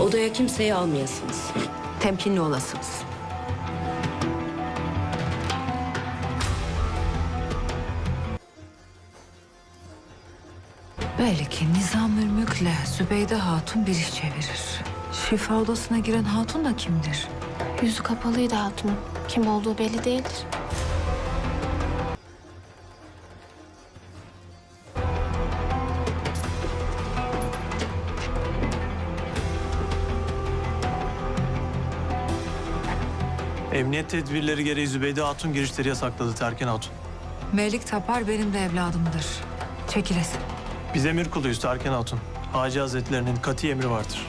Odaya kimseyi almayasınız. Temkinli olasınız. Belli ki Nizamül Mülk'le Zübeyde Hatun bir iş çevirir. Şifa odasına giren hatun da kimdir? Yüzü kapalıydı hatunun. Kim olduğu belli değildir. Emniyet tedbirleri gereği Zübeyde Hatun girişleri yasakladı Terken Hatun. Melik Tapar benim de evladımdır. Çekilesin. Biz emir kuluyuz Terken Hatun. Hacı Hazretlerinin kati emri vardır.